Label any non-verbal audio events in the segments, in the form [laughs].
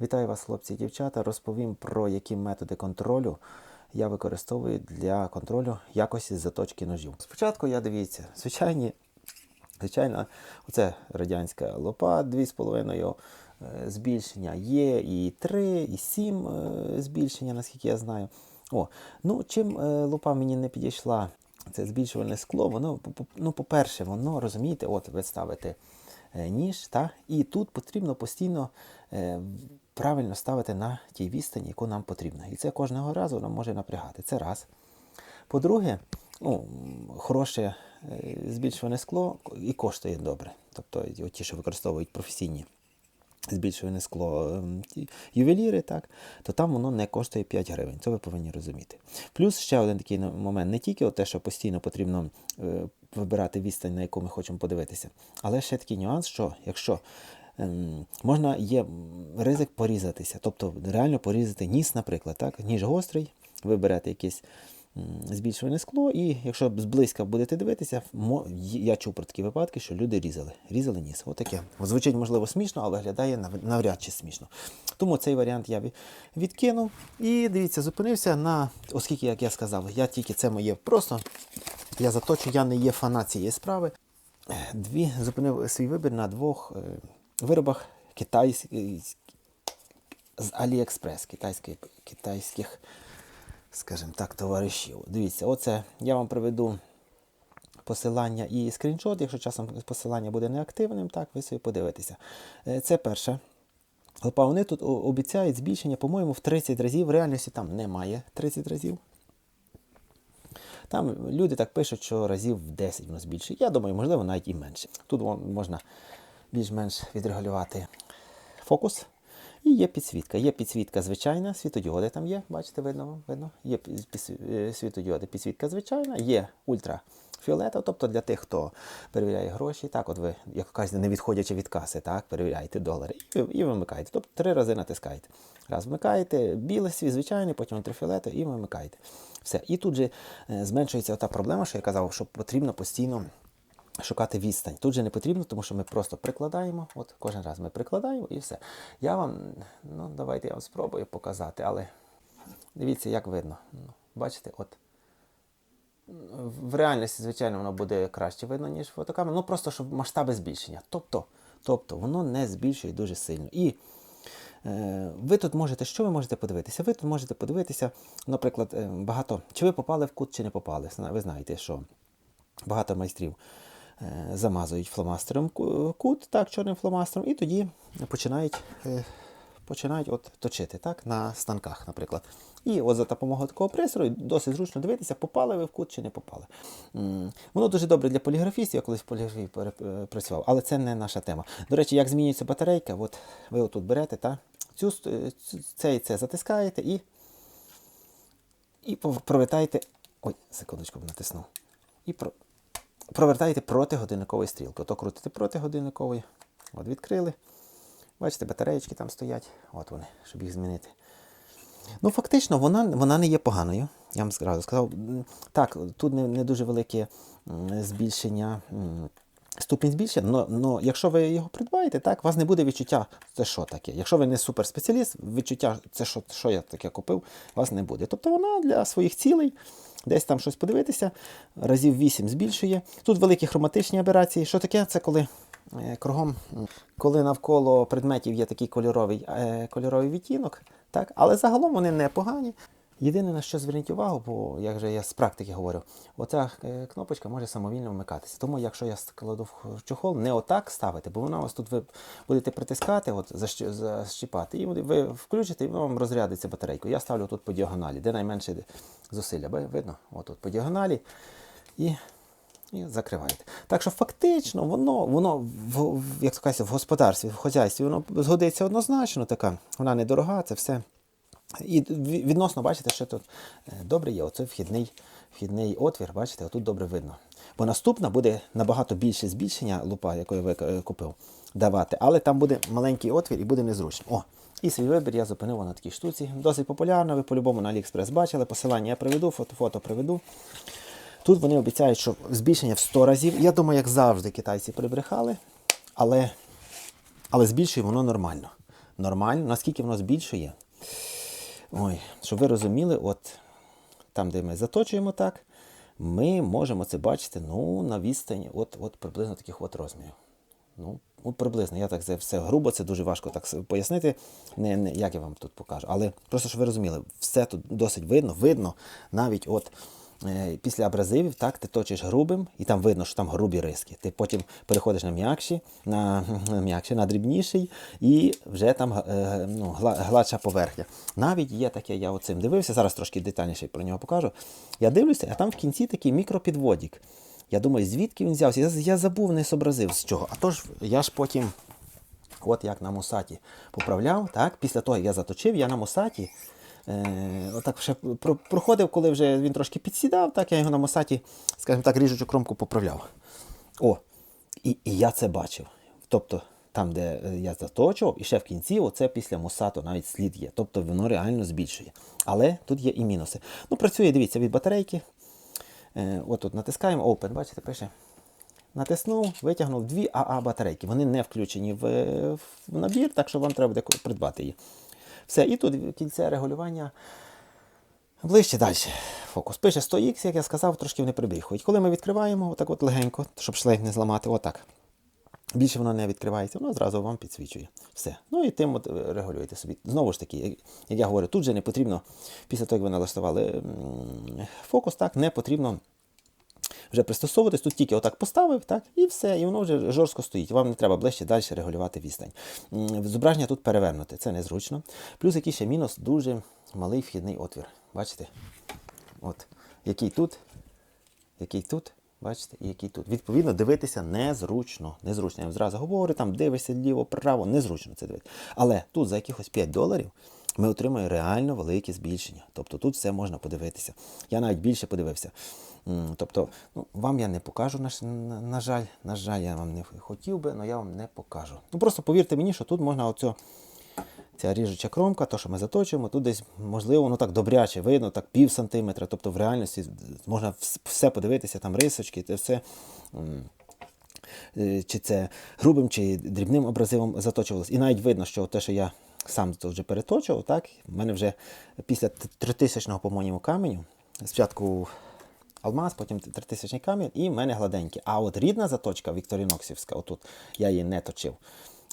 Вітаю вас, хлопці і дівчата. Розповім про які методи контролю я використовую для контролю якості заточки ножів. Спочатку я дивіться, звичайні, звичайно, оце радянська лопа 2,5 е, збільшення. Є і 3, і 7 е, збільшення, наскільки я знаю. О, ну чим е, лупа мені не підійшла, це збільшувальне скло, воно, ну, по-перше, воно, розумієте, от ви ставите ніж, та, і тут потрібно постійно правильно ставити на тій відстані, яку нам потрібно. І це кожного разу нам може напрягати. Це раз. По-друге, ну, хороше е, збільшуване скло і коштує добре. Тобто ті, що використовують професійні збільшуване скло ем, ювеліри, так, то там воно не коштує 5 гривень. Це ви повинні розуміти. Плюс ще один такий момент, не тільки те, що постійно потрібно е, вибирати відстань, на яку ми хочемо подивитися, але ще такий нюанс, що якщо можна є ризик порізатися, тобто реально порізати ніс, наприклад, так, ніж гострий, ви берете якийсь м, збільшуване скло, і якщо зблизька будете дивитися, я чув про такі випадки, що люди різали. Різали ніс. Отаке. Звучить, можливо, смішно, але виглядає навряд чи смішно. Тому цей варіант я відкинув. І дивіться, зупинився на, оскільки, як я сказав, я тільки це моє просто. Я заточу, я не є фанат цієї справи. Дві зупинив свій вибір на двох е, виробах китайських з AliExpress, китайських, китайських, скажімо так, товаришів. Дивіться, оце я вам приведу посилання і скріншот. Якщо часом посилання буде неактивним, так, ви собі подивитеся. Е, Це перше. Лопа, вони тут обіцяють збільшення, по-моєму, в 30 разів. В реальності там немає 30 разів. Там люди так пишуть, що разів в 10 воно збільшує. Я думаю, можливо, навіть і менше. Тут можна більш-менш відрегулювати фокус. І є підсвітка. Є підсвітка звичайна, світодіоди там є, бачите, видно, видно. Є е, світодіоди, підсвітка звичайна, є ультрафіолета, тобто для тих, хто перевіряє гроші. Так, от ви, як кажете, не відходячи від каси, так, перевіряєте долари і, і вимикаєте. Тобто три рази натискаєте. Раз вмикаєте, білий світ, звичайний, потім ультрафіолету і вимикаєте. Все. І тут же е, зменшується та проблема, що я казав, що потрібно постійно шукати відстань. Тут же не потрібно, тому що ми просто прикладаємо. От кожен раз ми прикладаємо і все. Я вам, ну давайте я вам спробую показати, але дивіться, як видно. Ну, Бачите, от. В реальності, звичайно, воно буде краще видно, ніж фотокамера. Ну просто щоб масштаби збільшення. Тобто, тобто воно не збільшує дуже сильно. І Е, Ви тут можете, що ви можете подивитися? Ви тут можете подивитися, наприклад, е, багато, чи ви попали в кут, чи не попали. Ви знаєте, що багато майстрів замазують фломастером кут, так, чорним фломастером, і тоді починають, е, починають от точити так, на станках, наприклад. І от за допомогою такого пристрою досить зручно дивитися, попали ви в кут чи не попали. Воно дуже добре для поліграфістів, я колись в поліграфії е, працював, але це не наша тема. До речі, як змінюється батарейка, от ви отут берете, та, цю, е, це і це затискаєте і, і провертаєте. Ой, секундочку натиснув. І провертаєте проти годинникової стрілки. Ото крутите проти годинникової. От відкрили. Бачите, батареєчки там стоять. От вони, щоб їх змінити. Ну, фактично, вона, вона не є поганою. Я вам зразу сказав. Так, тут не, не дуже велике збільшення, ступінь збільшення, але якщо ви його придбаєте, так, у вас не буде відчуття, це що таке. Якщо ви не суперспеціаліст, відчуття, це що, що я таке купив, у вас не буде. Тобто вона для своїх цілей, десь там щось подивитися, разів 8 збільшує. Тут великі хроматичні аберації. Що таке? Це коли е, кругом, коли навколо предметів є такий кольоровий, е, кольоровий відтінок, так? але загалом вони непогані. Єдине, на що зверніть увагу, бо як же я з практики говорю, оця е, кнопочка може самовільно вмикатися. Тому якщо я складу в чохол, не отак ставити, бо вона вас тут ви будете притискати, от, защіпати, і ви включите, і воно вам розрядиться батарейку. Я ставлю тут по діагоналі, де найменше зусилля. Ви- Видно? От тут по діагоналі. І і закриваєте. Так що фактично воно, воно в, як то кажеться, в господарстві, в хозяйстві, воно згодиться однозначно така. Вона недорога, це все. І відносно, бачите, що тут е, добре є. Оцей вхідний, вхідний отвір, бачите, отут добре видно. Бо наступна буде набагато більше збільшення лупа, яку я е, купив, давати, але там буде маленький отвір і буде незручно. О, і свій вибір я зупинив на такій штуці. Досить популярна, ви по-любому на AliExpress бачили. Посилання я приведу, фото, фото приведу. Тут вони обіцяють, що збільшення в 100 разів. Я думаю, як завжди, китайці прибрехали, але, але збільшує воно нормально. нормально, наскільки воно збільшує. Ой, щоб ви розуміли, от там, де ми заточуємо так, ми можемо це бачити ну, на відстані от, от приблизно таких от розмірів. Ну, от приблизно, я так це все грубо, це дуже важко так пояснити, не, не, як я вам тут покажу. Але просто, щоб ви розуміли, все тут досить видно, видно навіть от після абразивів, так, ти точиш грубим, і там видно, що там грубі риски. Ти потім переходиш на м'якші, на, м'якші, на дрібніший, і вже там е, ну, гладша поверхня. Навіть є таке, я оцим дивився, зараз трошки детальніше про нього покажу. Я дивлюся, а там в кінці такий мікропідводік. Я думаю, звідки він взявся? Я, я забув, не зобразив з чого. А то ж я ж потім, от як на мусаті поправляв, так? після того, як я заточив, я на мусаті. Е, отак ще про- проходив, коли вже він трошки підсідав, так я його на мусаті, скажімо так, ріжучу кромку поправляв. О, і, і я це бачив. Тобто, там, де е, я заточував, і ще в кінці, оце після мусату навіть слід є. Тобто воно реально збільшує. Але тут є і мінуси. Ну, працює, дивіться, від батарейки. Е, от тут натискаємо Open, бачите, пише. Натиснув, витягнув дві АА батарейки. Вони не включені в, в набір, так що вам треба буде придбати її. Все, і тут кільце регулювання ближче далі. Фокус. Пише 100X, як я сказав, трошки вони прибігають. Коли ми відкриваємо, отак от легенько, щоб шлейф не зламати, отак. Більше воно не відкривається, воно зразу вам підсвічує. Все. Ну і тим от е, регулюєте собі. Знову ж таки, як я говорю, тут же не потрібно, після того, як ви налаштували фокус, так, не потрібно вже пристосовуватись, тут тільки отак поставив, так, і все, і воно вже жорстко стоїть. Вам не треба ближче далі регулювати відстань. Зображення тут перевернуте, це незручно. Плюс який ще мінус, дуже малий вхідний отвір. Бачите? От. Який тут, який тут, бачите, і який тут. Відповідно, дивитися незручно. Незручно. Я вам зразу говорю, там дивишся ліво, право, незручно це дивитися. Але тут за якихось 5 доларів ми отримуємо реально велике збільшення. Тобто тут все можна подивитися. Я навіть більше подивився. Тобто, ну, вам я не покажу, на, на, жаль, на жаль, я вам не хотів би, але я вам не покажу. Ну просто повірте мені, що тут можна оцю Ця ріжуча кромка, то, що ми заточуємо, тут десь, можливо, ну так добряче видно, так пів сантиметра. Тобто в реальності можна все подивитися, там рисочки, це все. е, Чи це грубим, чи дрібним абразивом заточувалось. І навіть видно, що те, що я сам тут вже переточував, так, в мене вже після т- тритисячного, по-моєму, каменю, спочатку алмаз, потім тритисячний камінь, і в мене гладенький. А от рідна заточка Вікторіноксівська, отут я її не точив.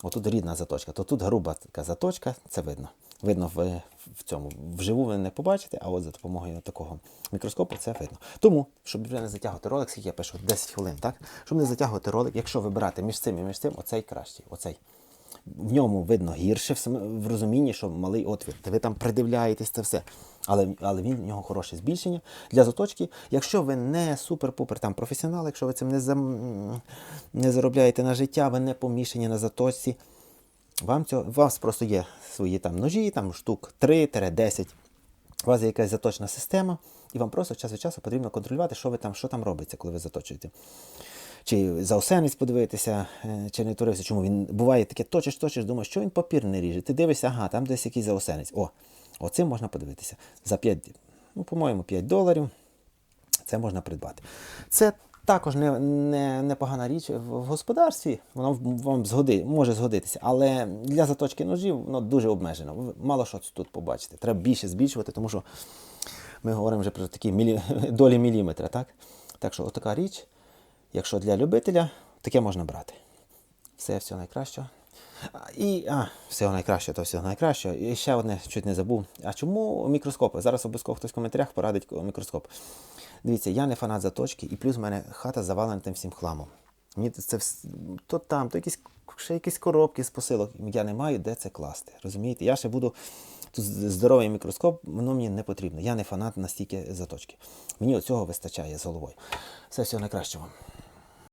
Отут рідна заточка, то тут груба така заточка, це видно. Видно в, в цьому. Вживу ви не побачите, а от за допомогою такого мікроскопу це видно. Тому, щоб вже не затягувати ролик, скільки я пишу 10 хвилин, так? Щоб не затягувати ролик, якщо вибирати між цим і між цим, оцей кращий. Оцей. В ньому видно гірше в, розумінні, що малий отвір. Та ви там придивляєтесь це все. Але, але він в нього хороше збільшення для заточки. Якщо ви не супер-пупер там професіонал, якщо ви цим не, зам... не заробляєте на життя, ви не помішані на заточці, вам цього, у вас просто є свої там ножі, там штук 3-10. У вас є якась заточна система, і вам просто час від часу потрібно контролювати, що ви там, що там робиться, коли ви заточуєте. Чи заосенець подивитися, е, чи не турився. Чому він буває таке, точиш, точиш, думаєш, що він папір не ріже. Ти дивишся, ага, там десь якийсь заосенець. О, оцим можна подивитися. За 5, ну, по-моєму, 5 доларів це можна придбати. Це також не, не, непогана річ в господарстві, воно вам згоди, може згодитися, але для заточки ножів воно дуже обмежено. Ви Мало що тут побачите. Треба більше збільшувати, тому що ми говоримо вже про такі мілі, [laughs] долі міліметра. Так? так що отака річ, якщо для любителя, таке можна брати. Все, всього найкращого. І а, всього найкращого, то всього найкращого. І ще одне чуть не забув. А чому мікроскопи? Зараз обов'язково хтось в коментарях порадить мікроскоп. Дивіться, я не фанат заточки, і плюс в мене хата завалена тим всім хламом. Мені це то там, то якісь ще якісь коробки з посилок. Я не маю де це класти. Розумієте? Я ще буду. Тут здоровий мікроскоп, воно мені не потрібно. Я не фанат настільки заточки. Мені оцього вистачає з головою. Все, всього найкращого.